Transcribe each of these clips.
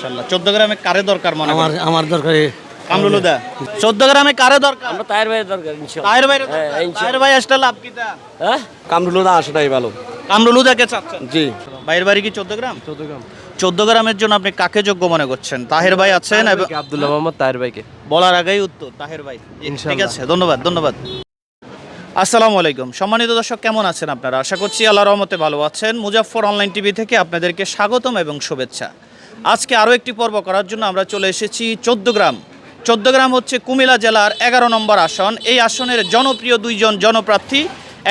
মাশাআল্লাহ। চোদ্দ গ্রামে কারে দরকার মনে আমার আমার দরকারে কামরুল হুদা। চোদ্দ গ্রামে কারে দরকার? আমরা তায়ের ভাইয়ের দরকার তাহের ভাই হ্যাঁ, ইনশাআল্লাহ। ভাই আসলে লাভ কিটা? হ্যাঁ? কামরুল না আসাটাই ভালো। কামরুল হুদাকে চাচ্ছেন? জি। ভাইয়ের বাড়ি কি চোদ্দ গ্রাম? চোদ্দ গ্রামের জন্য আপনি কাকে যোগ্য মনে করছেন? তাহের ভাই আছেন এবং আব্দুল্লাহ মোহাম্মদ তায়ের ভাইকে। বলার আগেই উত্তর তাহের ভাই। ঠিক আছে ধন্যবাদ ধন্যবাদ। আসসালামু আলাইকুম। সম্মানিত দর্শক কেমন আছেন আপনারা? আশা করছি আল্লাহ রহমতে ভালো আছেন। মুজাফফর অনলাইন টিভি থেকে আপনাদেরকে স্বাগতম এবং শুভেচ্ছা। আজকে আরও একটি পর্ব করার জন্য আমরা চলে এসেছি চোদ্দগ্রাম। চোদ্দগ্রাম হচ্ছে কুমিল্লা জেলার এগারো নম্বর আসন। এই আসনের জনপ্রিয় দুইজন জনপ্রার্থী,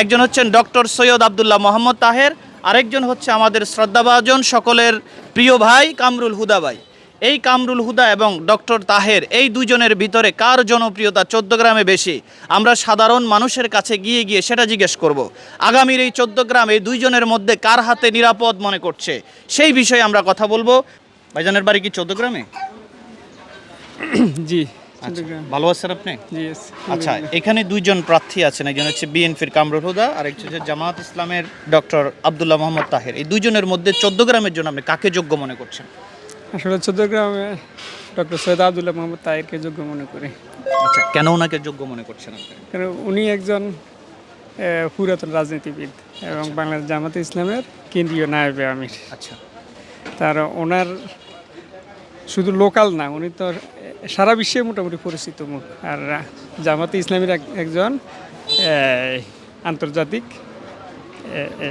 একজন হচ্ছেন ডক্টর সৈয়দ আবদুল্লাহ মোহাম্মদ তাহের, আরেকজন হচ্ছে আমাদের শ্রদ্ধাভাজন সকলের প্রিয় ভাই কামরুল হুদা ভাই। এই কামরুল হুদা এবং ডক্টর তাহের, এই দুজনের ভিতরে কার জনপ্রিয়তা চোদ্দ গ্রামে বেশি? আমরা সাধারণ মানুষের কাছে গিয়ে গিয়ে সেটা জিজ্ঞেস করব। আগামীর এই চোদ্দ গ্রাম এই দুইজনের মধ্যে কার হাতে নিরাপদ মনে করছে? সেই বিষয়ে আমরা কথা বলব। ভাইজানের বাড়ি কি চোদ্দ গ্রামে জি আচ্ছা, ভালো আছেন আপনি? আচ্ছা এখানে দুইজন প্রার্থী আছেন একজন হচ্ছে বিএনপির কামরুল হুদা আর একজন হচ্ছে জামাত ইসলামের ডক্টর আবদুল্লাহ মোহাম্মদ তাহের। এই দুইজনের মধ্যে চোদ্দ গ্রামের জন্য আপনি কাকে যোগ্য মনে করছেন? আসলে চৌদ্দগ্রামে ডক্টর সৈয়দ আবদুল্লাহ মোহাম্মদ তাহিরকে যোগ্য মনে করি। আচ্ছা কেন ওনাকে যোগ্য মনে করছেন আপনি? কারণ উনি একজন পুরাতন রাজনীতিবিদ এবং বাংলাদেশ জামাতে ইসলামের কেন্দ্রীয় নায়বে আমির। আচ্ছা। তার ওনার শুধু লোকাল না উনি তো সারা বিশ্বে মোটামুটি পরিচিত মুখ। আর জামাতে ইসলামের এক- একজন আন্তর্জাতিক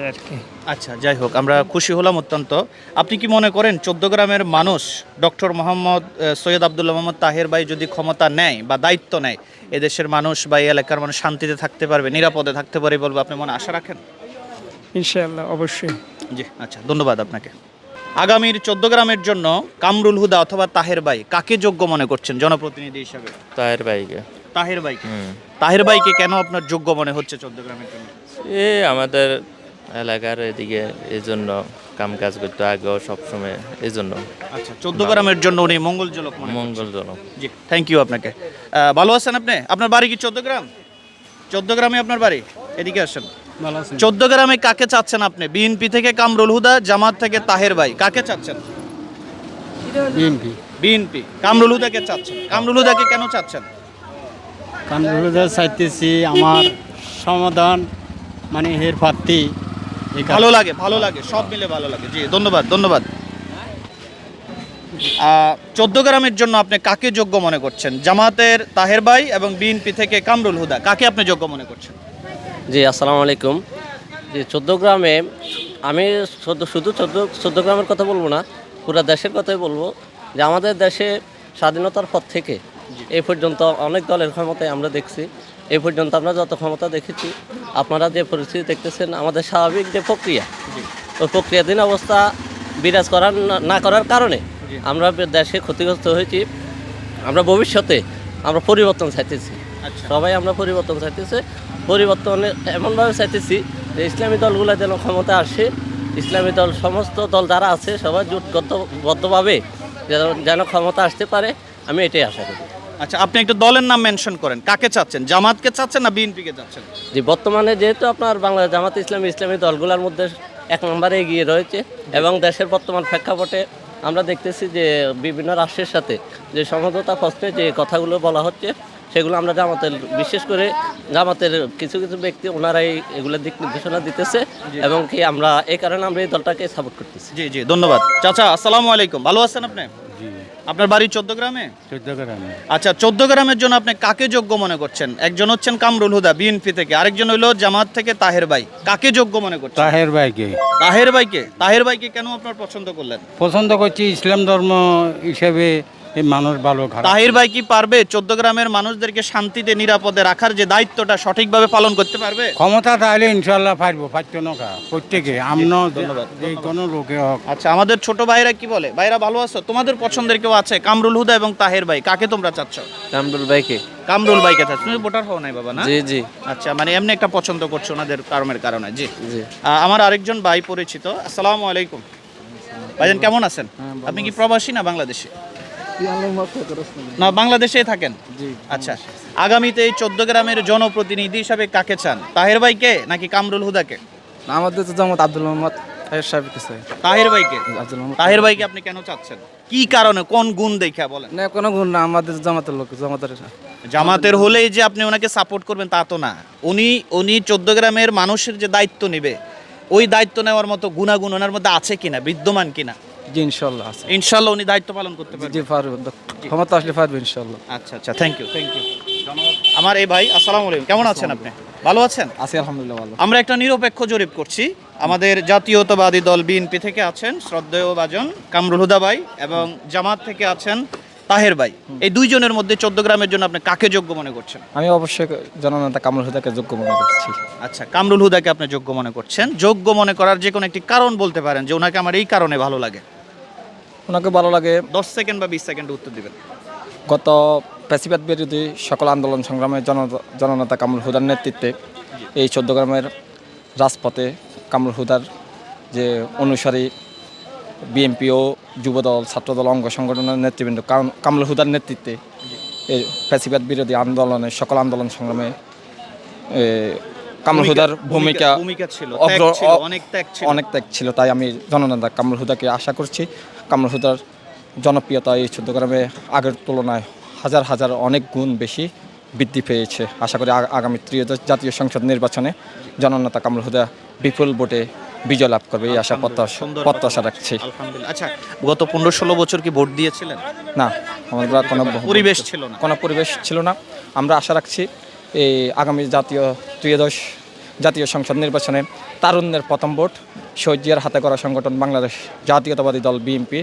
আর কি। আচ্ছা যাই হোক আমরা খুশি হলাম অত্যন্ত। আপনি কি মনে করেন চোদ্দ গ্রামের মানুষ ডক্টর মোহাম্মদ সৈয়দ আবদুল্লাহ মোহাম্মদ তাহের ভাই যদি ক্ষমতা নেয় বা দায়িত্ব নেয় এদেশের মানুষ বা এই এলাকার মানুষ শান্তিতে থাকতে পারবে নিরাপদে থাকতে পারে বলব আপনি মনে আশা রাখেন? ইনশাআল্লাহ অবশ্যই। জি আচ্ছা ধন্যবাদ আপনাকে। আগামীর চোদ্দ গ্রামের জন্য কামরুল হুদা অথবা তাহের ভাই কাকে যোগ্য মনে করছেন জনপ্রতিনিধি হিসাবে? তায়ের ভাইকে তাহের ভাইকে তাহের ভাইকে কেন আপনার যোগ্য মনে হচ্ছে চোদ্দ গ্রামের জন্য? এ আমাদের এলাকার এদিকে এই জন্য কাম কাজ করতে আগেও সবসময় এই জন্য আচ্ছা চোদ্দ গ্রামের জন্য উনি মঙ্গলজনক মঙ্গলজনক। জি থ্যাংক ইউ আপনাকে। ভালো আছেন আপনি? আপনার বাড়ি কি চোদ্দ গ্রাম? চোদ্দ গ্রামে আপনার বাড়ি? এদিকে আসেন। চোদ্দ গ্রামে কাকে চাচ্ছেন আপনি? বিএনপি থেকে কামরুল হুদা জামাত থেকে তাহের ভাই। কাকে চাচ্ছেন? বিএনপি। বিএনপি। কামরুল হুদাকে চাচ্ছেন। কামরুল হুদাকে কেন চাচ্ছেন? কানপুরদা চাইতেছি আমার সমাধান মানে হের প্রার্থী ভালো লাগে ভালো লাগে সব মিলে ভালো লাগে। জি ধন্যবাদ ধন্যবাদ। চোদ্দ গ্রামের জন্য আপনি কাকে যোগ্য মনে করছেন? জামাতের তাহের ভাই এবং বিএনপি থেকে কামরুল হুদা। কাকে আপনি যোগ্য মনে করছেন? জি আসসালামু আলাইকুম। জি চোদ্দ গ্রামে আমি শুধু চোদ্দ চোদ্দ গ্রামের কথা বলব না পুরো দেশের কথাই বলব যে আমাদের দেশে স্বাধীনতার পর থেকে এই পর্যন্ত অনেক দলের ক্ষমতায় আমরা দেখছি। এই পর্যন্ত আমরা যত ক্ষমতা দেখেছি আপনারা যে পরিস্থিতি দেখতেছেন আমাদের স্বাভাবিক যে প্রক্রিয়া ওই প্রক্রিয়াধীন অবস্থা বিরাজ করার না- না করার কারণে আমরা দেশে ক্ষতিগ্রস্ত হয়েছি। আমরা ভবিষ্যতে আমরা পরিবর্তন চাইতেছি। আচ্ছা। সবাই আমরা পরিবর্তন চাইতেছি। পরিবর্তনে এমনভাবে চাইতেছি যে ইসলামী দলগুলো যেন ক্ষমতা আসে। ইসলামী দল সমস্ত দল যারা আছে সবাই জোটবদ্ধভাবে যেন যেন ক্ষমতা আসতে পারে। আমি এটাই আশা করি। আচ্ছা আপনি একটা দলের নাম মেনশন করেন। কাকে চাচ্ছেন? জামাতকে চাচ্ছেন না বিএনপিকে চাচ্ছেন? যে বর্তমানে যেহেতু আপনার বাংলা জামাত ইসলামী ইসলামী দলগুলোর মধ্যে এক নম্বরে এগিয়ে রয়েছে এবং দেশের বর্তমান প্রেক্ষাপটে আমরা দেখতেছি যে বিভিন্ন রাষ্ট্রের সাথে যে সমঝোতা প্রশ্নে যে কথাগুলো বলা হচ্ছে সেগুলো আমরা জামাতের বিশেষ করে জামাতের কিছু কিছু ব্যক্তি ওনারাই এগুলোর দিক নির্দেশনা দিতেছে এবং কি আমরা এই কারণে আমরা এই দলটাকে সাপোর্ট করতেছি। জি জি ধন্যবাদ। চাচা আসসালামু আলাইকুম। ভালো আছেন আপনি? আপনার বাড়ি চোদ্দ গ্রামে? চৌদ্দগ্রামে আচ্ছা চোদ্দ গ্রামের জন্য আপনি কাকে যোগ্য মনে করছেন? একজন হচ্ছেন কামরুল হুদা বিএনপি থেকে। আরেকজন হইল জামাত থেকে তাহের ভাই। কাকে যোগ্য মনে করছেন? তাহের ভাইকে। তাহের ভাইকে। তাহের ভাইকে কেন আপনার পছন্দ করলেন? পছন্দ করছি ইসলাম ধর্ম হিসেবে মানুষ ভালো খারাপ। তাহির ভাই কি পারবে? চোদ্দ গ্রামের মানুষদেরকে শান্তিতে নিরাপদে রাখার যে দায়িত্বটা সঠিকভাবে পালন করতে পারবে? ক্ষমতা তাহলে ইনশাল্লাহ পারব পারত নকা প্রত্যেকে আমন ধন্যবাদ। যে কোনো লোকে হোক। আচ্ছা আমাদের ছোট ভাইরা কি বলে? ভাইরা ভালো আছো? তোমাদের পছন্দের কেউ আছে? কামরুল হুদা এবং তাহের ভাই কাকে তোমরা চাচ্ছ? কামরুল ভাইকে। কামরুল ভাইকে চাচ্ছ। তুমি ভোটার হও নাই বাবা না? জি জি। আচ্ছা মানে এমনি একটা পছন্দ করছ ওনাদের কারণের কারণে জি। জি। আমার আরেকজন ভাই পরিচিত। আসসালামু আলাইকুম। ভাইজান কেমন আছেন? আপনি কি প্রবাসী না বাংলাদেশে? না বাংলাদেশেই থাকেন? আচ্ছা। আগামীতে এই চোদ্দ গ্রামের জনপ্রতিনিধি হিসাবে কাকে চান? তাহের ভাইকে নাকি কামরুল হুদাকে? আমাদের তো জামাত আব্দুল মোহাম্মদ তাহের ভাইকে? তাহের ভাইকে। আপনি কেন চাচ্ছেন? কি কারণে কোন গুণ দেখা বলেন? না কোনো গুণ না আমাদের জামাতের লোক জামাতের জামাতের হলেই যে আপনি ওনাকে সাপোর্ট করবেন তা তো না। উনি উনি চোদ্দ গ্রামের মানুষের যে দায়িত্ব নেবে ওই দায়িত্ব নেওয়ার মতো গুণাগুণ ওনার মধ্যে আছে কিনা বিদ্যমান কিনা? জি ইনশাল্লাহ আছে। ইনশাল্লাহ উনি দায়িত্ব পালন করতে পারবেন। জি পারবে ক্ষমতা আসলে পারবে ইনশাল্লাহ আচ্ছা আচ্ছা থ্যাংক ইউ থ্যাংক ইউ আমার এই ভাই আসসালামু আলাইকুম। কেমন আছেন আপনি? ভালো আছেন? আছি আলহামদুলিল্লাহ ভালো। আমরা একটা নিরপেক্ষ জরিপ করছি। আমাদের জাতীয়তাবাদী দল বিএনপি থেকে আছেন শ্রদ্ধেয় বাজন কামরুল হুদা ভাই এবং জামাত থেকে আছেন তাহের ভাই। এই দুইজনের মধ্যে চোদ্দ গ্রামের জন্য আপনি কাকে যোগ্য মনে করছেন? আমি অবশ্যই জননেতা কামরুল হুদাকে যোগ্য মনে করছি। আচ্ছা কামরুল হুদাকে আপনি যোগ্য মনে করছেন। যোগ্য মনে করার যে কোনো একটি কারণ বলতে পারেন যে ওনাকে আমার এই কারণে ভালো লাগে। ওনাকে ভালো লাগে। দশ সেকেন্ড বা বিশ সেকেন্ড উত্তর দিবেন। গত প্যাসিবাদ বিরোধী সকল আন্দোলন সংগ্রামে জন জননেতা কামরুল হুদার নেতৃত্বে এই চোদ্দ গ্রামের রাজপথে কামরুল হুদার যে অনুসারী বিএনপি ও যুবদল ছাত্রদল অঙ্গ সংগঠনের নেতৃবৃন্দ কাম- কামরুল হুদার নেতৃত্বে এই প্যাসিবাদ বিরোধী আন্দোলনে সকল আন্দোলন সংগ্রামে কামরুল হুদার ভূমিকা ছিল অনেক ত্যাগ ছিল। অনেক ত্যাগ ছিল তাই আমি জননেতা কামরুল হুদাকে আশা করছি। কামরুল হুদার জনপ্রিয়তা এই চোদ্দ গ্রামে আগের তুলনায় হাজার হাজার অনেক গুণ বেশি বৃদ্ধি পেয়েছে। আশা করি আগামী ত্রিয়োদশ জাতীয় সংসদ নির্বাচনে জননেতা কামরুল হুদা বিপুল ভোটে বিজয় লাভ করবে এই আশা প্রত্যাশা রাখছি। আচ্ছা গত পনেরো ষোলো বছর কি ভোট দিয়েছিলেন? না আমাদের কোনো পরিবেশ ছিল না। কোনো পরিবেশ ছিল না। আমরা আশা রাখছি এই আগামী জাতীয় ত্রিয়োদশ জাতীয় সংসদ নির্বাচনে তারুণ্যের প্রথম ভোট শহীদিয়ার হাতে করা সংগঠন বাংলাদেশ জাতীয়তাবাদী দল বিএনপি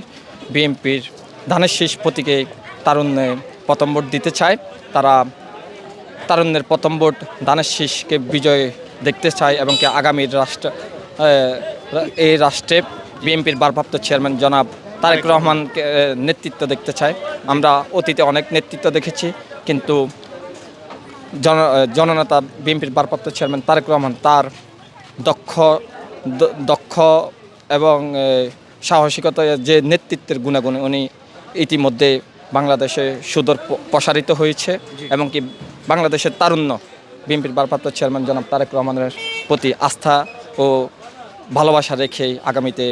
বিএনপির ধানের শীষ প্রতীকে তারুণ্যে প্রথম ভোট দিতে চায়। তারা তারুণ্যের প্রথম ভোট, ধানের শীষকে বিজয় দেখতে চায় এবং কি আগামীর রাষ্ট্র এই রাষ্ট্রে বিএনপির ভারপ্রাপ্ত চেয়ারম্যান জনাব তারেক রহমানকে নেতৃত্ব দেখতে চায়। আমরা অতীতে অনেক নেতৃত্ব দেখেছি, কিন্তু জন জননেতা বিএনপির ভারপ্রাপ্ত চেয়ারম্যান তারেক রহমান তার দক্ষ দক্ষ এবং এ, সাহসিকতায় যে নেতৃত্বের গুণাগুণ উনি ইতিমধ্যে বাংলাদেশে সুদূর প্রসারিত হয়েছে এবং কি বাংলাদেশের তারুণ্য বিএনপির ভারপ্রাপ্ত চেয়ারম্যান জনাব তারেক রহমানের প্রতি আস্থা ও ভালোবাসা রেখে আগামীতে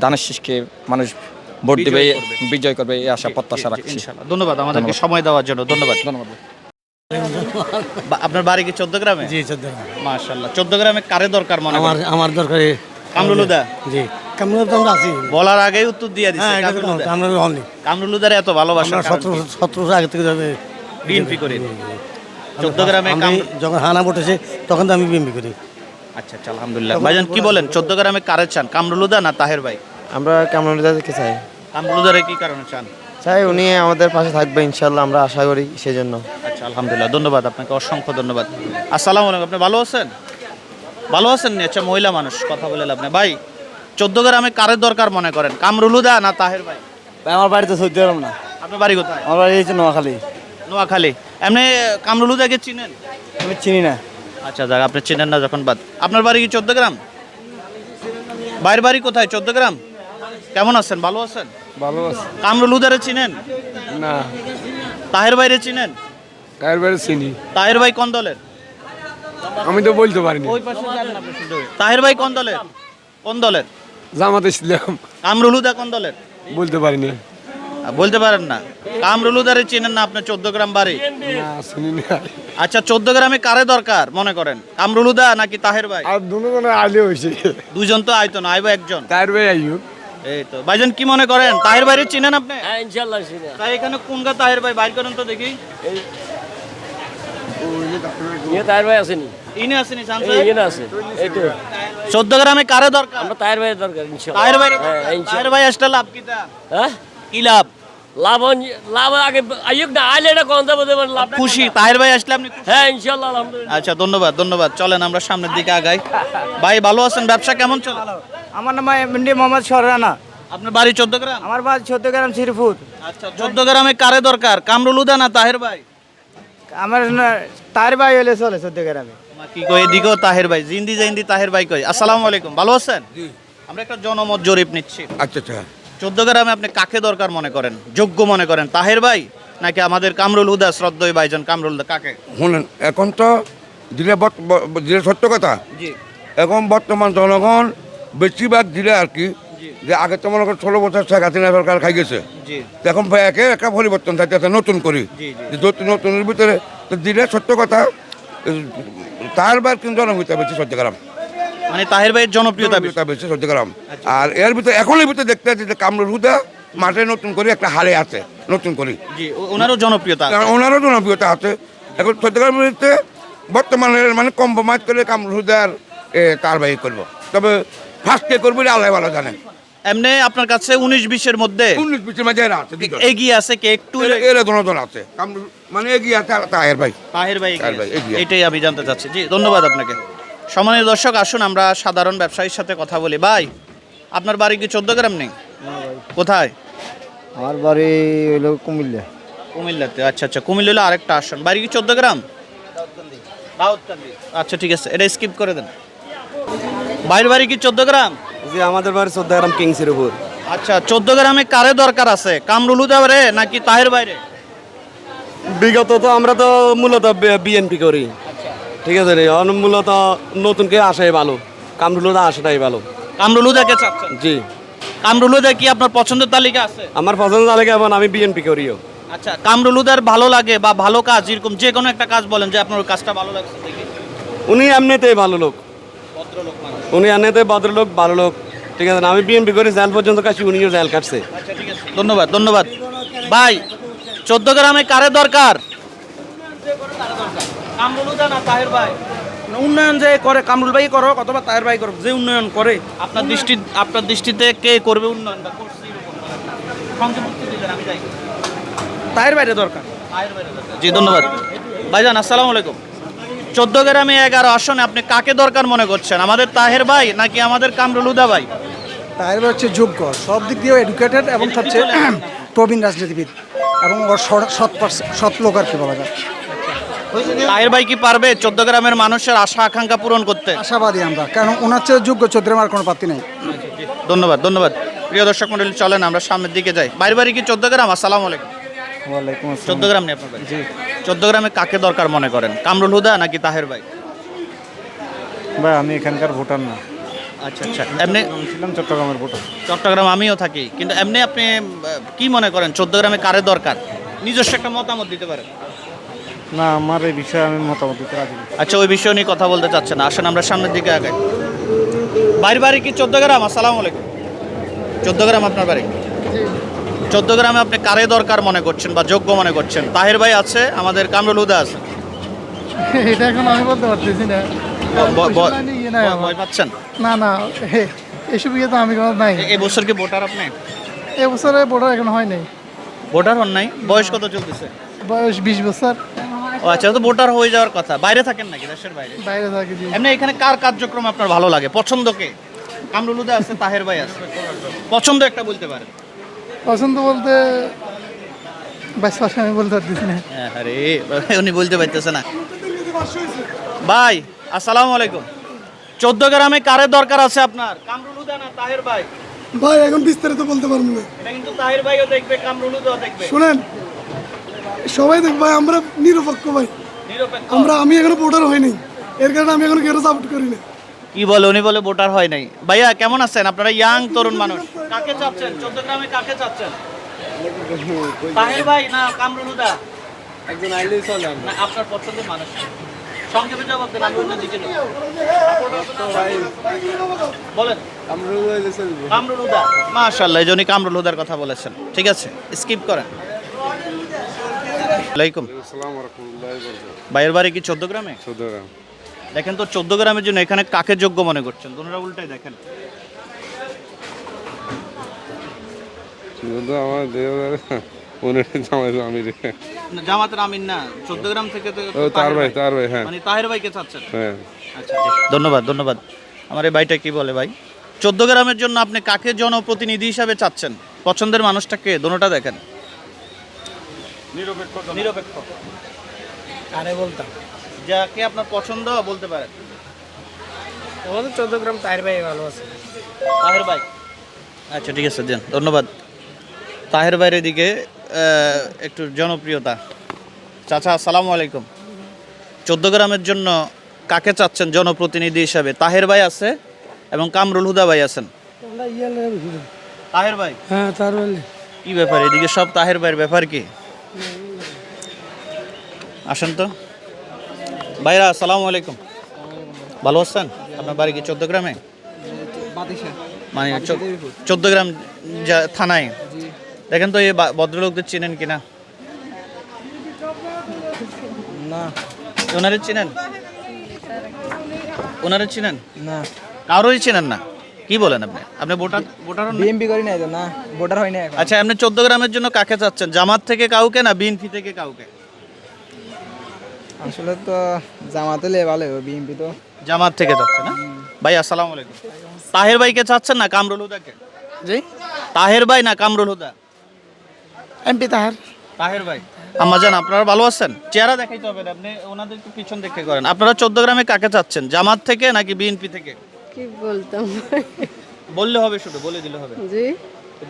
দানের শীষকে মানুষ ভোট দেবে বিজয় করবে। এই আশা প্রত্যাশা রাখছি। ধন্যবাদ আমাদেরকে সময় দেওয়ার জন্য। ধন্যবাদ। ধন্যবাদ। আপনার বাড়ি কি চোদ্দ গ্রামে? জি চোদ্দ গ্রামে। মাশাল্লাহ চোদ্দ গ্রামে কারে দরকার মনে আমার আমার দরকারে কামরুলুদা? জি। কামরুল আমরা আছি। বলার আগেই উত্তর দিয়ে দিচ্ছে হ্যাঁ কামরুলুদা। কামরুলুদার এত ভালোবাসা সতেরো আগে থেকে যাবে বিএনপি করি। চোদ্দ গ্রামে যখন হানা বটেছে তখন তো আমি বিএমপি করি। আচ্ছা আচ্ছা আলহামদুলিল্লাহ। ভাইজান কি বলেন? চোদ্দ গ্রামে কারে চান কামরুলুদা না তাহের ভাই? আমরা কামরুলদাকে চাই। কামরুলুদারে কি কারণে চান? চাই উনি আমাদের পাশে থাকবে ইনশাল্লাহ আমরা আশা করি সেজন্য। আচ্ছা আলহামদুলিল্লাহ ধন্যবাদ আপনাকে অসংখ্য ধন্যবাদ। আসসালামু আলাইকুম আপনি ভালো আছেন? ভালো আছেন নি? আচ্ছা মহিলা মানুষ কথা বলে আপনি ভাই চোদ্দ গ্রামে কারের দরকার মনে করেন কামরুলুদা না তাহের ভাই? ভাই আমার বাড়িতে সৌদি আরব না। আপনার বাড়ি কোথায়? আমার বাড়ি হচ্ছে নোয়াখালী। নোয়াখালী। এমনি কামরুলুদাকে চিনেন? আমি চিনি না। আচ্ছা যাক আপনি চেনেন না যখন বাদ। আপনার বাড়ি কি চোদ্দ গ্রাম? বাইরের বাড়ি কোথায়? চোদ্দ গ্রাম? কেমন আছেন? ভালো আছেন? ভালো আছে। কামরুল উদারে চিনেন? না। তাহের বাইরে চিনেন? তাহের বাড়ি চিনি। তাহের ভাই কোন দলের? আমি তো বলতে পারিনি। ওই পাশে যান না, আপনি তাহের ভাই কোন দলের? কোন দলের? জামাত ইসলাম। কামরুল হুদা কোন দলের? বলতে পারিনি। বলতে পারেন না। কামরুল হুদারে চিনেন না আপনার চোদ্দ গ্রাম বাড়ি? না শুনি না। আচ্ছা চোদ্দ গ্রামে কারে দরকার মনে করেন? কামরুল উদা নাকি তাহের ভাই? আর দুজনে আইলে হয়েছে দুইজন তো আইতো না আইবো একজন। তাহের ভাই আইয়ুব এই তো। ভাইজান কি মনে করেন? তাহের বাইরে চিনেন আপনি? হ্যাঁ ইনশাল্লাহ তাই এখানে কোন গা তাহের ভাই? বাইর করেন তো দেখি। নিয়ে তার ভাই আসেনি ইনি আসেনি চান এই আছে। এই তো। চোদ্দ গ্রামে কারে দরকার? আমরা তার ভাইয়ের দরকার ইনশাল্লাহ। তাহের বাইরে হ্যাঁ, তাহের ভাই আসলে লাভ কিটা হ্যাঁ? কি লাভ? লাভ লাভ আগে আইয়ুক না আইলে এটা কোন যাব দেবেন লাভ খুশি তাহের ভাই আসলে আপনি হ্যাঁ ইনশাল্লাহ আলহামদুলিল্লাহ। আচ্ছা ধন্যবাদ ধন্যবাদ। চলেন আমরা সামনের দিকে আগাই। ভাই ভালো আছেন? ব্যবসা কেমন চলে? আমার নাম এমডি মোহাম্মদ সররানা আপনার বাড়ি চোদ্দ গ্রাম? আমার বাড়ি চোদ্দ গ্রাম শ্রীপুর। আচ্ছা চোদ্দ গ্রামে কারে দরকার? কামরুল উদা না তাহের ভাই? আমার না- তার ভাই হলে চলে চোদ্দ গ্রামে। কি কই এদিকেও তাহের ভাই জিন্দি জিন্দি তাহের ভাই কই আসসালামু আলাইকুম ভালো আছেন? আমরা একটা জনমত জরিপ নিচ্ছি। আচ্ছা আচ্ছা। চোদ্দ গ্রামে আপনি কাকে দরকার মনে করেন? যোগ্য মনে করেন? তাহের ভাই নাকি আমাদের কামরুল হুদা শ্রদ্ধই ভাইজান কামরুল দা কাকে? শুনেন এখন তো দিলে দিলে সত্য কথা। এখন বর্তমান জনগণ বেশিরভাগ দিলে আর কি যে আগে তো মনে করো ষোলো বছর শেখ হাসিনা সরকার খাই গেছে। এখন ভাই একে একটা পরিবর্তন চাইতেছে নতুন করি। নতুনের ভিতরে তো দিলে সত্য কথা তার বার কিন্তু জনপ্রিয়তা বেশি সত্যগ্রাম মানে তাহের ভাইয়ের জনপ্রিয়তা বেশি। সত্যগ্রাম আর এর ভিতরে এখনের ভিতরে দেখতে পাচ্ছি যে কামরুল হুদা মাঠে নতুন করে একটা হারে আছে নতুন করি। ওনারও জনপ্রিয়তা কারণ ওনারও জনপ্রিয়তা আছে। এখন সত্যগ্রামের ভিতরে বর্তমানে মানে কম্প্রোমাইজ করে কামরুল হুদার এ, তার বাই করব। তবে ফার্স্ট কে করব আল্লাহ ভালো জানে এমনি আপনার কাছে উনিশ বিশের মধ্যে উনিশ বিশের মাঝে এরা আছে এগিয়ে আছে কে একটু এরা- এরা আছে। মানে এগিয়ে আছে তাহের ভাই। তাহের ভাই এটাই আমি জানতে চাচ্ছি। জি ধন্যবাদ আপনাকে। সম্মানীয় দর্শক আসুন আমরা সাধারণ ব্যবসায়ীর সাথে কথা বলি। ভাই আপনার বাড়ি কি চোদ্দ গ্রাম নেই? কোথায়? আমার বাড়ি হইল কুমিল্লা। কুমিল্লাতে আচ্ছা আচ্ছা কুমিল্লা হলো আরেকটা আসন। বাড়ি কি চোদ্দ গ্রাম? দাউদকান্দি। আচ্ছা ঠিক আছে এটা স্কিপ করে দেন। বাইরের বাড়ি কি চোদ্দ গ্রাম? যে আমাদের বাড়ি চোদ্দাগ্রাম কিংসের উপর আচ্ছা চোদ্দ গ্রামে কারে দরকার আছে? কামরুল রে নাকি তাহের বাইরে? বিগত তো আমরা তো মূলত বিএনপি করি। ঠিক আছে রে মূলত নতুন কে আসাই ভালো। কামরুলতা আসাটাই ভালো। কামরুল হুদাকে চাচ্ছেন? জি। কামরুল হুদা কি আপনার পছন্দের তালিকা আছে? আমার পছন্দের তালিকা এবং আমি বিএনপি করিও। আচ্ছা কামরুল হুদার ভালো লাগে বা ভালো কাজ এরকম যে কোনো একটা কাজ বলেন যে আপনার ওই কাজটা ভালো লাগছে দেখি। উনি এমনিতেই ভালো লোক। উনি এমনিতে ভদ্রলোক ভালো লোক। ঠিক আছে না আমি বিএনপি করি জেল পর্যন্ত কাছে উনিও জেল কাটছে। আচ্ছা ঠিক আছে। ধন্যবাদ ধন্যবাদ। ভাই চোদ্দ গ্রামে কারে দরকার? কামরুল হুদা না তাহের ভাই। উন্নয়ন যে করে কামরুল ভাই করো অথবা তাহের ভাই করো যে উন্নয়ন করে। আপনার দৃষ্টি আপনার দৃষ্টিতে কে করবে উন্নয়ন। তাহের বাইরে দরকার। জি ধন্যবাদ। ভাইজান আসসালামু আলাইকুম। চোদ্দ গ্রামে এগারো আসনে আপনি কাকে দরকার মনে করছেন? আমাদের তাহের ভাই নাকি আমাদের কামরুল হুদা ভাই? তাহের ভাই হচ্ছে যোগ্য সব দিক দিয়ে এডুকেটেড এবং হচ্ছে প্রবীণ রাজনীতিবিদ এবং ওর সৎ- সৎ লোক আর কি বলা যায়। তাহের ভাই কি পারবে চোদ্দ গ্রামের মানুষের আশা আকাঙ্ক্ষা পূরণ করতে? আশাবাদী আমরা কারণ ওনার চেয়ে যোগ্য চৌধুরী আমার কোনো প্রার্থী নেই। ধন্যবাদ ধন্যবাদ। প্রিয় দর্শক মন্ডলী চলেন আমরা সামনের দিকে যাই। বাইরে বাড়ি কি চোদ্দ গ্রাম? আসসালামু আলাইকুম। ওয়ালাইকুম চোদ্দ গ্রাম নেই আপনার বাড়ি? চোদ্দ গ্রামে কাকে দরকার মনে করেন? কামরুল হুদা নাকি তাহের ভাই? ভাই আমি এখানকার ভোটার না। আচ্ছা আচ্ছা। এমনি ছিলাম চট্টগ্রামের ভোটার চট্টগ্রাম আমিও থাকি কিন্তু এমনি আপনি কি মনে করেন কারে দরকার? নিজস্ব একটা মতামত দিতে পারেন। না আমার এই বিষয়ে আমি মতামত দিতে রাজি আচ্ছা ওই বিষয় নিয়ে কথা বলতে চাচ্ছেন আসেন আমরা সামনের দিকে বাড়ি বাড়ি কি চোদ্দ গ্রাম? আসসালামু আলাইকুম। চোদ্দ গ্রাম আপনার বাড়ি? চোদ্দ গ্রামে আপনি কারে দরকার মনে করছেন বা যোগ্য মনে করছেন? তাহের ভাই আছে আমাদের কামরুল হুদা আছে। এটা এখন আমি বলতে পারতেছি না। ভয় পাচ্ছেন? না না এসব ইয়ে তো আমি কোনো নাই। এ- এই বছর কি ভোটার আপনি? এবছরে ভোটার এখন হয় নাই। ভোটার হন নাই? বয়স কত চলতেছে? বয়স বিশ বছর। ও আচ্ছা তো ভোটার হয়ে যাওয়ার কথা। বাইরে থাকেন নাকি দেশের বাইরে? বাইরে থাকি এমনি এখানে কার কার্যক্রম আপনার ভালো লাগে? পছন্দ কে? কামরুল হুদা আছে তাহের ভাই আছে। পছন্দ একটা বলতে পারেন। পছন্দ বলতে পাশে আমি বলতে পারতেছি না। হ্যাঁ, আরে উনি বলতে পারতেছে না। ভাই আসসালামু আলাইকুম। চোদ্দ গ্রামে কারের দরকার আছে আপনার? কামরুল হুদা না তাহের ভাই? ভাই এখন বিস্তারিত বলতে পারব না। এটা কিন্তু তাহের ভাইও দেখবে কামরুল হুদাও দেখবে। শুনেন সবাই দেখ ভাই আমরা নিরপেক্ষ ভাই। আমরা আমি এখনও ভোটার হয়নি এর কারণে আমি এখনও কেউ সাপোর্ট করি না কি বলে উনি বলে ভোটার হয় নাই। ভাইয়া কেমন আছেন? আপনারা ইয়াং তরুণ মানুষ। কাকে চাচ্ছেন? চোদ্দ গ্রামে কাকে চাচ্ছেন? তাহের ভাই না কামরুল হুদা? একজন আইলেই চলে না আপনার পছন্দের মানুষ সংক্ষেপে জবাব দেন আমি অন্য দিকে। বলেন। কামরুল হুদা মাশাআল্লাহ এই কামরুল হুদার কথা বলেছেন। ঠিক আছে স্কিপ করেন। আলাইকুম। ভাইয়ের বাড়ি কি চোদ্দ গ্রামে? চট্টগ্রাম দেখেন তো চোদ্দ গ্রামের জন্য এখানে কাকে যোগ্য মনে করছেন? দুটোরা উল্টাই দেখেন। আমার জামাতের আমিন না চোদ্দ গ্রাম থেকে তার ভাই তার ভাই হ্যাঁ। মানে তাহের ভাইকে চাচ্ছেন? হ্যাঁ। আচ্ছা ধন্যবাদ ধন্যবাদ। আমার এই ভাইটা কি বলে ভাই? চোদ্দ গ্রামের জন্য আপনি কাকে জনপ্রতিনিধি হিসাবে চাচ্ছেন? পছন্দের মানুষটাকে দোনোটা দেখেন। নিরপেক্ষ নিরপেক্ষ। আরে বলতাম? যাকে আপনার পছন্দ বলতে পারেন? আমাদের চোদ্দ গ্রাম তাহের ভাই ভালো আছে। তাহের ভাই? আচ্ছা ঠিক আছে দেন ধন্যবাদ। তাহের ভাইয়ের দিকে একটু জনপ্রিয়তা। চাচা আসসালামু আলাইকুম। চোদ্দ গ্রামের জন্য কাকে চাচ্ছেন জনপ্রতিনিধি হিসাবে? তাহের ভাই আছে এবং কামরুল হুদা ভাই আছেন। তাহের ভাই? হ্যাঁ তার বলে কি ব্যাপার এদিকে সব তাহের ভাইয়ের ব্যাপার কি? আসেন তো। ভাইরা আসসালামু আলাইকুম। ভালো আছেন? আপনার বাড়ি কি চোদ্দ গ্রামে? মানে চোদ্দ গ্রাম যা- থানায়? দেখেন তো এই ভদ্রলোকদের চিনেন কিনা না? ওনারে চিনেন? ওনারে চিনেন? না। কারোই চিনেন না। কি বলেন আপনি? আপনি ভোটার ভোটার না? বিএমপি করি নাই না। ভোটার হয় না আচ্ছা আপনি চোদ্দ গ্রামের জন্য কাকে চাচ্ছেন? জামাত থেকে কাউকে না বিএনপি থেকে কাউকে? আসলে তো জামাতে লে ভালো বিএমপি তো। জামাত থেকে চাচ্ছেন না? ভাই আসসালামু আলাইকুম। তাহের ভাইকে চাচ্ছেন না কামরুল হুদাকে? জি? তাহের ভাই না কামরুল হুদা? এমপি তাহার। তাহের ভাই। আম্মা জান আপনারা ভালো আছেন? চেহারা দেখাইতে হবে না, আপনি ওনাদের একটু পিছন দেখে করেন। আপনারা চোদ্দ গ্রামে কাকে চাচ্ছেন জামাত থেকে নাকি বিএনপি থেকে? কি বলতাম? বললে হবে শুধু বলে দিলে হবে। জি।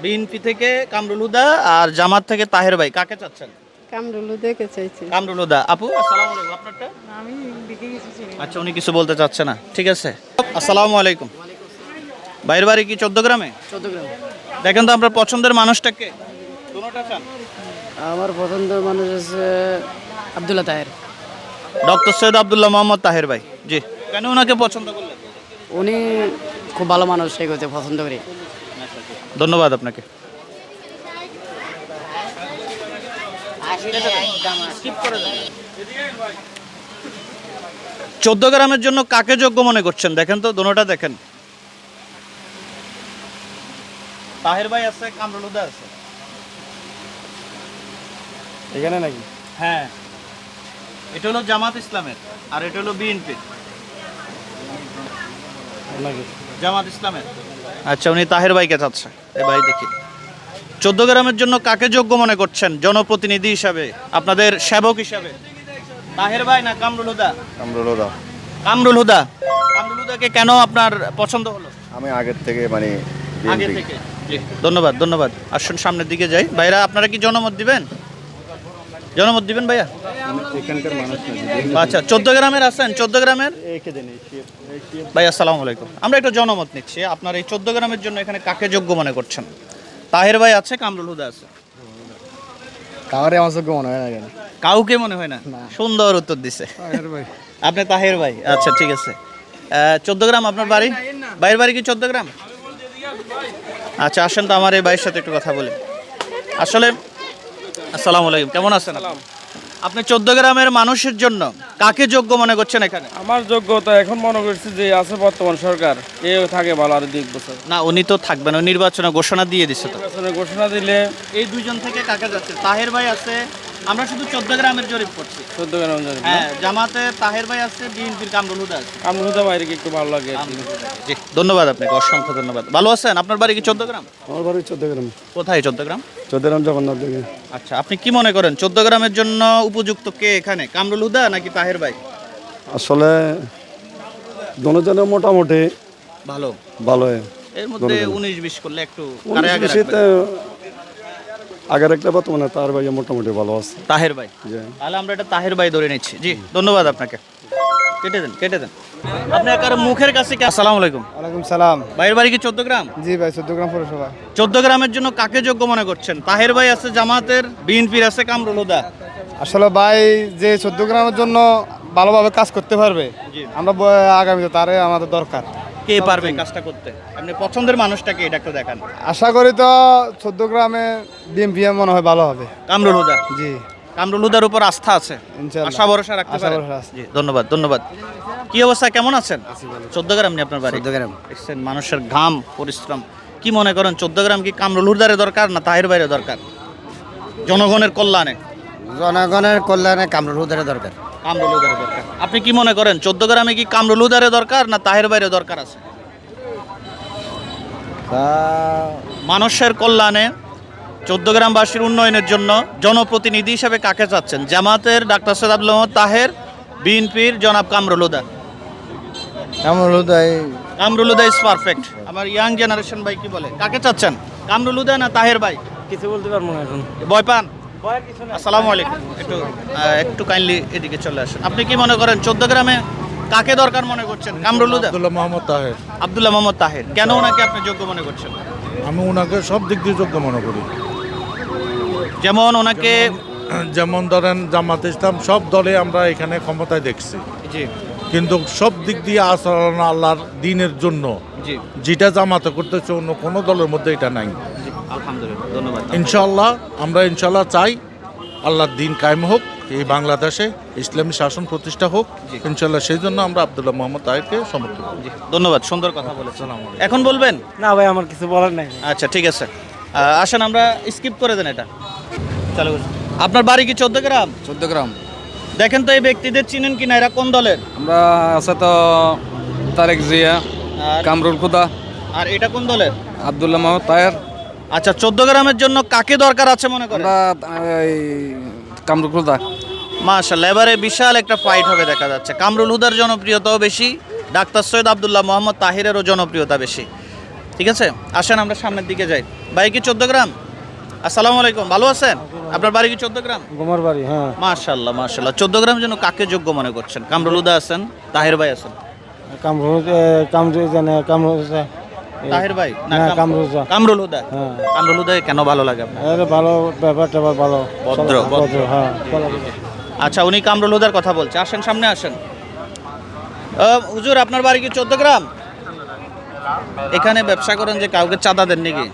বিএনপি থেকে কামরুল হুদা আর জামাত থেকে তাহের ভাই কাকে চাচ্ছেন? কামরুলু চাইছি। কামরুল আপু আসসালামু আলাইকুম। আপনারটা? আমি দিকে কিছু আচ্ছা উনি কিছু বলতে চাচ্ছে না। ঠিক আছে। আসসালামু আলাইকুম। বাইরের বাড়ি কি চোদ্দ গ্রামে? চট্টগ্রাম দেখেন তো আপনার পছন্দের মানুষটাকে কোনোটা চান? আমার পছন্দের মানুষ আছে আব্দুল্লাহ তাহের। ডক্টর সৈয়দ আবদুল্লাহ মোহাম্মদ তাহের ভাই। জি। কেন ওনাকে পছন্দ করলেন? উনি খুব ভালো মানুষ সেই করতে পছন্দ করি। ধন্যবাদ আপনাকে। চোদ্দ গ্রামের জন্য কাকে যোগ্য মনে করছেন? দেখেন তো দোনোটা দেখেন। তাহের ভাই আছে কামরুল হুদা আছে। এখানে নাকি? হ্যাঁ। এটা হলো জামাত ইসলামের আর এটা হলো বিএনপির জামাত ইসলামের। আচ্ছা উনি তাহের ভাইকে চাচ্ছে। এ ভাই দেখি। চোদ্দ গ্রামের জন্য কাকে যোগ্য মনে করছেন? জনপ্রতিনিধি হিসাবে আপনাদের সেবক হিসাবে। তাহের ভাই না কামরুল হুদা? কামরুল হুদা। কামরুল হুদা। কামরুল হুদাকে কেন আপনার পছন্দ হলো? আমি আগের থেকে মানে আগে থেকে ধন্যবাদ ধন্যবাদ। আসুন সামনের দিকে যাই। ভাইরা আপনারা কি জনমত দিবেন? জনমত দিবেন ভাইয়া? আচ্ছা চোদ্দ গ্রামের আছেন? চোদ্দ গ্রামের? ভাই আসসালামু আলাইকুম। আমরা একটু জনমত নিচ্ছি। আপনার এই চোদ্দ গ্রামের জন্য এখানে কাকে যোগ্য মনে করছেন? তাহের ভাই আছে কামরুল হুদা আছে। কাউরে আমার চোখে মনে হয় না কেন। কাউকে মনে হয় না? সুন্দর উত্তর দিছে। আপনি তাহের ভাই? আচ্ছা ঠিক আছে। চোদ্দ গ্রাম আপনার বাড়ি? বাইরের বাড়ি কি চোদ্দ গ্রাম? আচ্ছা আসেন তো আমার এই ভাইয়ের সাথে একটু কথা বলি। আসলে আসসালামু আলাইকুম। কেমন আছেন আপনি? আপনি চোদ্দ গ্রামের মানুষের জন্য কাকে যোগ্য মনে করছেন এখানে? আমার যোগ্যতা এখন মনে করছি যে আছে বর্তমান সরকার এও থাকে ভালো আর দুই বছর। না উনি তো থাকবেন ওই নির্বাচনে ঘোষণা দিয়ে দিচ্ছে তো। নির্বাচনের ঘোষণা দিলে এই দুইজন থেকে কাকে যাচ্ছে? তাহের ভাই আছে আমরা শুধু চোদ্দ গ্রামের জরিপ করছি। চোদ্দ গ্রাম জানি হ্যাঁ জামাতে তাহের ভাই আছে বিএনপির কামরুল হুদা আছে। আমি হুদা বাইরে একটু ভালো লাগে আর কি। জি ধন্যবাদ আপনাকে অসংখ্য ধন্যবাদ। ভালো আছেন? আপনার বাড়ি কি চোদ্দ গ্রাম? আমার বাড়ি চট্টগ্রাম কোথায় চোদ্দ গ্রাম? চট্টগ্রাম জগন্নাথ দিকে আচ্ছা আপনি কি মনে করেন চোদ্দ গ্রামের জন্য উপযুক্ত কে এখানে? কামরুল হুদা নাকি তাহের ভাই? আসলে দোনোজনের মোটামুটি ভালো। ভালো এর মধ্যে উনিশ বিশ করলে একটু আগের একটা বর্তমানে তার ভাই মোটামুটি ভালো আছে। তাহের ভাই। তাহলে আমরা এটা তাহের ভাই ধরে নিচ্ছি। জি ধন্যবাদ আপনাকে। কেটে দেন কেটে দেন। আপনি একার মুখের কাছে কি আসসালামু আলাইকুম। ওয়ালাইকুম সালাম। ভাইয়ের বাড়ি কি চোদ্দ গ্রাম? জি ভাই চট্টগ্রাম পৌরসভা। চোদ্দ গ্রামের জন্য কাকে যোগ্য মনে করছেন? তাহের ভাই আছে জামাতের বিএনপির আছে কামরুল হুদা। আসলে ভাই যে চট্টগ্রামের জন্য ভালোভাবে কাজ করতে পারবে আমরা আগামীতে তারে আমাদের দরকার। কে পারবে কাজটা করতে? আপনি পছন্দের মানুষটাকে এটা একটু দেখান। আশা করি তো চট্টগ্রামে বিএমপি মনে হয় ভালো হবে। কামরুল হুদা। জি। কামরুল হুদার উপর আস্থা আছে। আশা ভরসা রাখতে পারেন জি ধন্যবাদ ধন্যবাদ। কি অবস্থা কেমন আছেন? চোদ্দ গ্রাম নি আপনার বাড়ি? চট্টগ্রাম দেখছেন মানুষের ঘাম পরিশ্রম। কি মনে করেন চোদ্দ গ্রাম কি কামরুল হুদারে দরকার না তাহের বাইরে দরকার? জনগণের কল্যাণে। জনগণের কল্যাণে কামরুল হুদারে দরকার। কামরুল হুদারে দরকার। আপনি কি মনে করেন চোদ্দ গ্রামে কি কামরুল হুদারে দরকার না তাহের বাইরে দরকার আছে? মানুষের কল্যাণে চোদ্দ গ্রামবাসীর উন্নয়নের জন্য জনপ্রতিনিধি হিসেবে কাকে চাচ্ছেন? জামাতের ডাক্তার সৈয়দ আব্দুল মোহাম্মদ তাহের বিএনপির জনাব কামরুল হুদা। কামরুল হুদাই কামরুল হুদা ইজ পারফেক্ট আমার ইয়াং জেনারেশন ভাই কি বলে? কাকে চাচ্ছেন? কামরুল হুদা না তাহের ভাই? কিছু বলতে পারব না এখন। ভয় পান? আসসালামু আলাইকুম। একটু একটু কাইন্ডলি এদিকে চলে আসেন। আপনি কি মনে করেন চোদ্দ গ্রামে কাকে দরকার মনে করছেন? কামরুল হুদা? আব্দুল্লাহ মোহাম্মদ তাহের। আব্দুল্লাহ মোহাম্মদ তাহের। কেন ওনাকে আপনি যোগ্য মনে করছেন? আমি ওনাকে সব দিক দিয়ে যোগ্য মনে করি। যেমন ওনাকে যেমন ধরেন জামাত ইসলাম সব দলে আমরা এখানে ক্ষমতায় দেখছি। জি। কিন্তু সব দিক দিয়ে আচরণ আল্লাহর দিনের জন্য। জি। যেটা জামাতে করতেছে অন্য কোনো দলের মধ্যে এটা নাই। আলহামদুলিল্লাহ ধন্যবাদ। ইনশাল্লাহ আমরা ইনশাল্লাহ চাই আল্লাহর দিন কায়েম হোক এই বাংলাদেশে ইসলামী শাসন প্রতিষ্ঠা হোক। ইনশাল্লাহ সেই জন্য আমরা আব্দুল্লাহ মোহাম্মদ তাহেরকে সমর্থন করি। ধন্যবাদ সুন্দর কথা বলেছেন। এখন বলবেন? না ভাই আমার কিছু বলার নাই। আচ্ছা ঠিক আছে। আসেন আমরা স্কিপ করে দেন এটা। চালু করুন। আপনার বাড়ি কি চোদ্দ গ্রাম? চোদ্দ গ্রাম। দেখেন তো এই ব্যক্তিদের চিনেন কিনা এরা কোন দলের? আমরা আছে তো তারেক জিয়া আর? কামরুল খুদা। আর এটা কোন দলের? আবদুল্লাহ মাহমুদ তায়ের আচ্ছা চোদ্দ গ্রামের জন্য কাকে দরকার আছে মনে করেন? কামরুল খুদা। মাশাল্লাহ এবারে বিশাল একটা ফাইট হবে দেখা যাচ্ছে। কামরুল হুদার জনপ্রিয়তাও বেশি ডাক্তার সৈয়দ আবদুল্লাহ মোহাম্মদ তাহিরেরও জনপ্রিয়তা বেশি। ঠিক আছে? আসেন আমরা সামনের দিকে যাই। বাড়ি কি চোদ্দ গ্রাম? আসসালামু আলাইকুম ভালো আছেন? আপনার বাড়ি কি চোদ্দ গ্রাম? গোমর বাড়ি হ্যাঁ। মাশাল্লাহ মাশাল্লাহ চোদ্দ গ্রাম জন্য কাকে যোগ্য মনে করছেন? কামরুল হুদা আছেন তাহির ভাই আছেন? তাহির ভাই? না কামরুল কামরুল হুদা হ্যাঁ। কামরুল হুদা কেন ভালো লাগে আপনার? ভালো ব্যাপার ট্যাপার ভালো। ভদ্র, ভদ্র। হ্যাঁ আচ্ছা উনি কামরুল হুদার কথা বলছে। আসেন সামনে আসেন। হুজুর আপনার বাড়ি কি চোদ্দ গ্রাম? এখানে ব্যবসা করেন যে কাউকে চাঁদা দেন নাকি?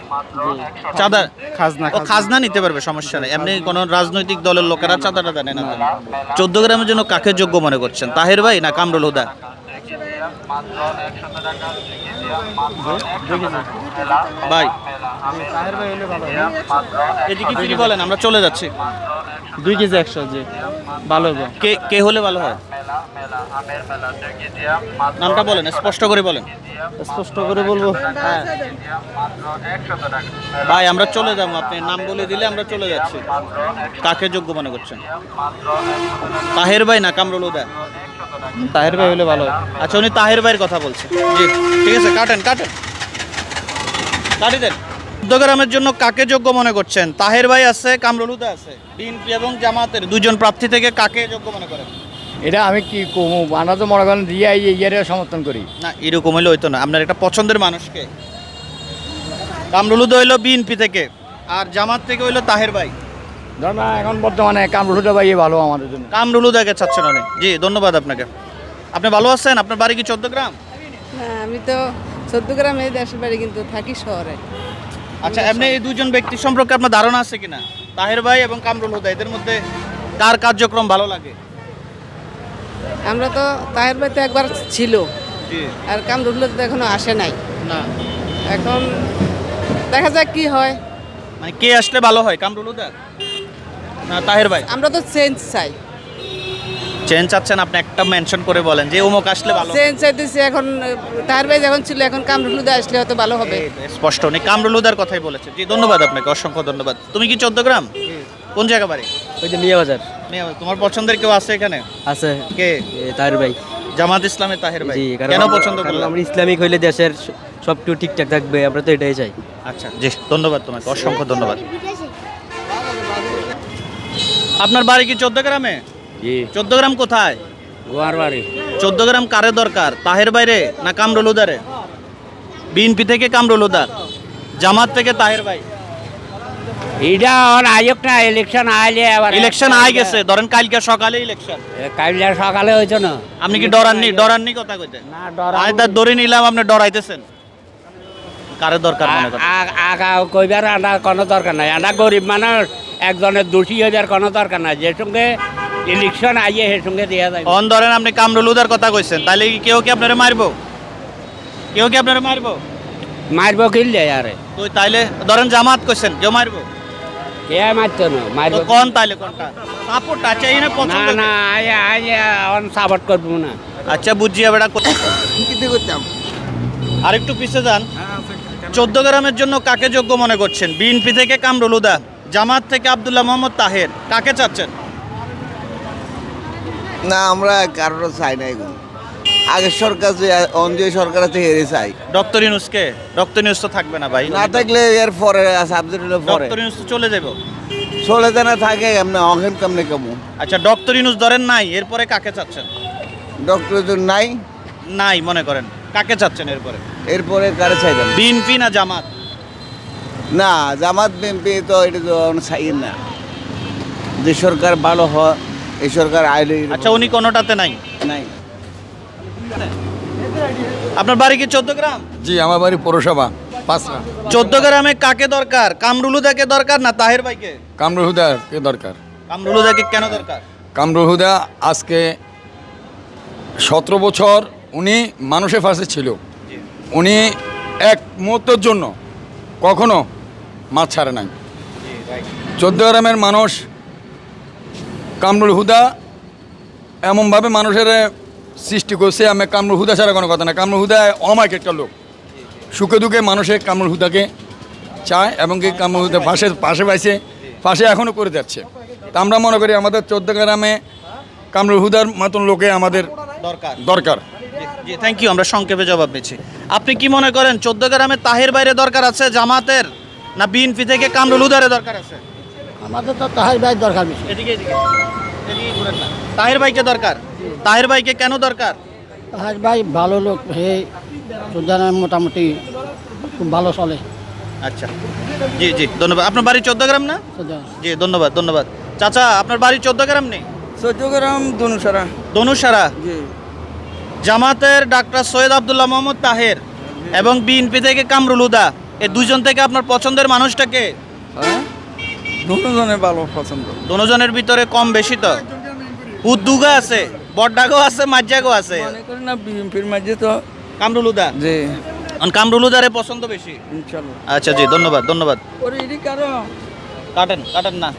চাঁদা খাজনা ও খাজনা। নিতে পারবে সমস্যা নেই। এমনি কোনো রাজনৈতিক দলের লোকেরা চাঁদাটা দেন না। চোদ্দ গ্রামের জন্য কাকে যোগ্য মনে করছেন? তাহের ভাই না কামরুল হুদা? ভাই এদিকে কি বলেন? আমরা চলে যাচ্ছি। দুই কেজি একশো জি। ভালো হবে। কে কে হলে ভালো হয়? নামটা বলেন স্পষ্ট করে বলেন। স্পষ্ট করে বলব। ভাই আমরা চলে যাব। আপনি নাম বলে দিলে আমরা চলে যাচ্ছি। কাকে যোগ্য মনে করছেন? তাহের ভাই না কামরুল উদা তাহের ভাই হলে ভালো আচ্ছা উনি তাহের ভাইয়ের কথা বলছে। জি। ঠিক আছে কাটেন কাটেন। কাটি দেন। চোদ্দগ্রামের জন্য কাকে যোগ্য মনে করছেন? তাহের ভাই আছে কামরুল উদা আছে বিএনপি এবং জামাতের দুজন প্রার্থী থেকে কাকে যোগ্য মনে করেন? এটা আমি কি কমু? আমরা তো মনে করেন রিয়া ইয়ারে সমর্থন করি। না এরকম হইলে হইতো না। আপনার একটা পছন্দের মানুষকে। কামরুল উদা হইল বিএনপি থেকে আর জামাত থেকে হইল তাহের ভাই। ধর না এখন বর্তমানে কামরুলটা ভাই ভালো আমাদের জন্য। কামরুল উদাকে চাচ্ছেন অনেক। জি ধন্যবাদ আপনাকে। আপনি ভালো আছেন? আপনার বাড়ি কি চোদ্দ গ্রাম? না আমি তো চোদ্দ গ্রামে দেশের বাড়ি কিন্তু থাকি শহরে। আচ্ছা এমনি এই দুজন ব্যক্তি সম্পর্কে আপনার ধারণা আছে কিনা? তাহের ভাই এবং কামরুল হুদা এদের মধ্যে কার কার্যক্রম ভালো লাগে? আমরা তো তাহের বাড়িতে একবার ছিল। জি। আর কামরুল্লাহ তো এখনও আসে নাই। না। এখন দেখা যাক কি হয়। মানে কে আসলে ভালো হয় কামরুল হুদা? তাহের ভাই। আমরা তো চেঞ্জ চাই। চেঞ্জ চাচ্ছেন আপনি একটা মেনশন করে বলেন যে অমুক আসলে ভালো। চেঞ্জ চাইতেছি এখন তাহের ভাই যখন ছিল এখন কামরুল্লাহ আসলে হয়তো ভালো হবে। স্পষ্ট উনি কামরুল হুদার কথাই বলেছে। জি ধন্যবাদ আপনাকে অসংখ্য ধন্যবাদ। তুমি কি চোদ্দ গ্রাম? কোন জায়গা বাড়ি? ওই যে মিয়া বাজার। তোমার পছন্দের কেউ আছে এখানে? আছে। কে? তাহের ভাই। জামাত ইসলামের তাহের ভাই। কেন পছন্দ করলাম আমরা ইসলামিক হইলে দেশের সবটু ঠিকঠাক থাকবে আমরা তো এটাই চাই। আচ্ছা জি ধন্যবাদ তোমাকে অসংখ্য ধন্যবাদ। আপনার বাড়ি কি চোদ্দ গ্রামে? চোদ্দ গ্রাম কোথায়? গোয়ার বাড়ি। চোদ্দ গ্রাম কারে দরকার? তাহের বাইরে না কামরুল উদারে? বিএনপি থেকে কামরুল উদার। জামাত থেকে তাহের ভাই। এইটা আর আয়োগ না ইলেকশন আইলে আবার ইলেকশন আই গেছে। ধরেন কালকে সকালে ইলেকশন সকালে হয়েছে না। আপনি কি ডরাননি? ডরাননি কথা কইতে? না ডর আয় তার ধরে নিলাম আপনি ডরাইতেছেন। কারে দরকার মনে করেন? আগা কইবার আনা কোনো দরকার নাই। আনা গরিব মানুষ একজনের দোষী হইবার কোনো দরকার নাই। যে সঙ্গে ইলেকশন আইয়ে সে সঙ্গে দেওয়া যায় অন ধরেন আপনি কামরুল উদার কথা কইছেন তাহলে কি কেউ কি আপনারে মারবো? কেউ কি আপনারে মারবো? মারব কিনলে আরে? তো তাইলে ধরেন জামাত কইছেন কেউ মারবো? কে মারতো না? মারব কোন তাইলে কোনটা সাপোর্ট আছে এই না না পছন্দ না আয় আয় অন সাপোর্ট করব না। আচ্ছা বুঝিয়া বেটা আর একটু পিছে যান। চোদ্দ গ্রামের জন্য কাকে যোগ্য মনে করছেন? বিএনপি থেকে কামরুল উদা জামাত থেকে আব্দুল্লাহ মোহাম্মদ তাহের কাকে চাচ্ছেন? না আমরা কারোর চাই না এগুলো। আগের সরকার যে অঞ্জয় সরকার আছে হেরে চাই। ডক্টর ইউনুসকে? ডক্টর ইউনুস তো থাকবে না ভাই। না থাকলে এর পরে সাবজেক্ট পরে। ডক্টর ইউনুস তো চলে যাব চলে জানা থাকে এমনি অহেন কেমনে কেমন? আচ্ছা ডক্টর ইউনুস ধরেন নাই এরপরে কাকে চাচ্ছেন? ডক্টর তো নাই। নাই মনে করেন। কাকে চাচ্ছেন এরপরে? এরপরে কারে চাইবেন? বিএনপি না জামাত? না জামাত বিএনপি তো এটা তো চাই না। যে সরকার ভালো হয় এই সরকার আইলে আচ্ছা উনি কোনোটাতে নাই? নাই। আপনার বাড়ি কি চোদ্দ গ্রাম? জি আমার বাড়ি পৌরসভা পাঁচরা চোদ্দ গ্রামে কাকে দরকার? কামরুলুদাকে দরকার না তাহের ভাইকে? কামরুহুদাকে দরকার? কামরুলুদাকে কেন দরকার? কামরুহুদা আজকে সতেরো বছর উনি মানুষের পাশে ছিল। উনি এক মুহূর্তের জন্য কখনো মাছ ছাড়ে নাই। চোদ্দ গ্রামের মানুষ কামরুল হুদা এমনভাবে মানুষের সৃষ্টি করছে আমি কামরুল হুদা ছাড়া কোনো কথা না কামরুল হুদা অমায়িক একটা লোক। সুখে দুঃখে মানুষের কামরুল হুদাকে চায় এবং কি কামরুল হুদা পাশে পাশে পাইছে পাশে এখনও করে যাচ্ছে। তা আমরা মনে করি আমাদের চোদ্দ গ্রামে কামরুল হুদার মতন লোকে আমাদের দরকার। দরকার। জি থ্যাংক ইউ আমরা সংক্ষেপে জবাব পেয়েছি আপনি কি মনে করেন চোদ্দ গ্রামে তাহের বাইরে দরকার আছে জামাতের? না বিএনপি থেকে কামরুল উদারে দরকার আছে? আমাদের তো তাহার ভাই দরকার বেশি। এদিকে এদিকে। এদিকে ঘুরেন না। তাহের ভাইকে দরকার? তাহের ভাইকে কেন দরকার? তাহার ভাই ভালো লোক হে সুদানের মোটামুটি খুব ভালো চলে। আচ্ছা। জি জি ধন্যবাদ। আপনার বাড়ি চোদ্দ গ্রাম না? জি ধন্যবাদ ধন্যবাদ। চাচা আপনার বাড়ি চোদ্দ গ্রাম নেই? চট্টগ্রাম দনুসারা দনুসারা জি। জামাতের ডাক্তার সৈয়দ আবদুল্লাহ মোহাম্মদ তাহের এবং বিএনপি থেকে কামরুল উদা। এই দুইজন থেকে আপনার পছন্দের মানুষটাকে দুজনে ভালো পছন্দ। দুজনের ভিতরে কম বেশি তো? উদ্দুগা আছে বড্ডাগো আছে মাজ্জাগো আছে। করি না বিএমপির মাঝে তো কামরুল উদা? জি। কারণ কামরুল উদারে পছন্দ বেশি? আচ্ছা জি ধন্যবাদ ধন্যবাদ। ওরে কারও? কাটেন কাটেন না।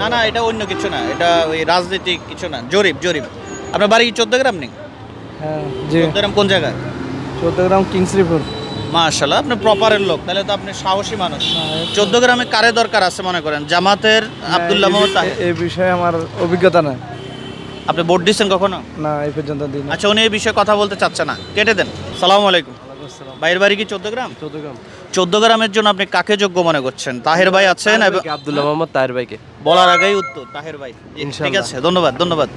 না না এটা অন্য কিছু না এটা ওই রাজনৈতিক কিছু না। জরিপ জরিপ। আপনার বাড়ি চোদ্দ গ্রাম নেই হ্যাঁ জি। চোদ্দ গ্রাম কোন জায়গায়? চট্টগ্রাম কিংসরিপুর। মাশাল্লাহ আপনি প্রপারের লোক তাহলে তো আপনি সাহসী মানুষ। চোদ্দ গ্রামে কারে দরকার আছে মনে করেন? জামাতের আবদুল্লাহ মোহাম্মদ তাহের। এই বিষয়ে আমার অভিজ্ঞতা নাই। আপনি ভোট দিচ্ছেন কখনো? না এই পর্যন্ত দিন আচ্ছা উনি এই বিষয়ে কথা বলতে চাচ্ছে না। কেটে দেন। সালাম আলাইকুম। বাইরের বাড়ি কি চোদ্দ গ্রাম? চট্টগ্রাম চোদ্দ গ্রামের জন্য আপনি কাকে যোগ্য মনে করছেন? তাহের ভাই আছেন এবং আব্দুল্লাহ মোহাম্মদ তাহের ভাইকে। বলার আগেই উত্তর তাহের ভাই। ঠিক আছে ধন্যবাদ ধন্যবাদ।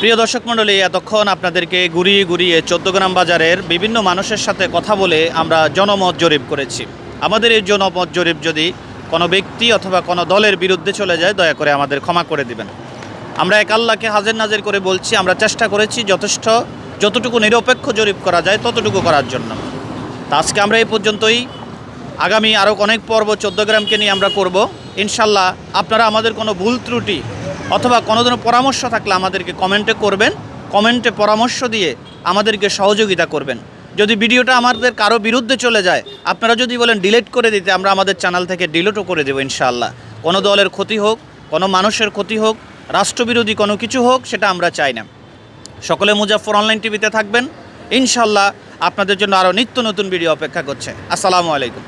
প্রিয় দর্শক মণ্ডলী, এতক্ষণ আপনাদেরকে ঘুরিয়ে ঘুরিয়ে চোদ্দগ্রাম বাজারের বিভিন্ন মানুষের সাথে কথা বলে আমরা জনমত জরিপ করেছি। আমাদের এই জনমত জরিপ যদি কোনো ব্যক্তি অথবা কোনো দলের বিরুদ্ধে চলে যায়, দয়া করে আমাদের ক্ষমা করে দিবেন। আমরা এক আল্লাহকে হাজির নাজির করে বলছি, আমরা চেষ্টা করেছি যথেষ্ট, যতটুকু নিরপেক্ষ জরিপ করা যায়, ততটুকু করার জন্য। তা আজকে আমরা এই পর্যন্তই। আগামী আরও অনেক পর্ব চোদ্দগ্রামকে নিয়ে আমরা করব। ইনশাল্লাহ আপনারা আমাদের কোনো ভুল ত্রুটি অথবা কোনো ধরনের পরামর্শ থাকলে আমাদেরকে কমেন্টে করবেন, কমেন্টে পরামর্শ দিয়ে আমাদেরকে সহযোগিতা করবেন। যদি ভিডিওটা আমাদের কারও বিরুদ্ধে চলে যায়, আপনারা যদি বলেন ডিলিট করে দিতে, আমরা আমাদের চ্যানেল থেকে ডিলিটও করে দেবো ইনশাআল্লাহ। কোনো দলের ক্ষতি হোক, কোনো মানুষের ক্ষতি হোক, রাষ্ট্রবিরোধী কোনো কিছু হোক, সেটা আমরা চাই না। সকলে মুজাফর অনলাইন টিভিতে থাকবেন। ইনশাল্লাহ আপনাদের জন্য আরও নিত্য নতুন ভিডিও অপেক্ষা করছে। আসসালামু আলাইকুম।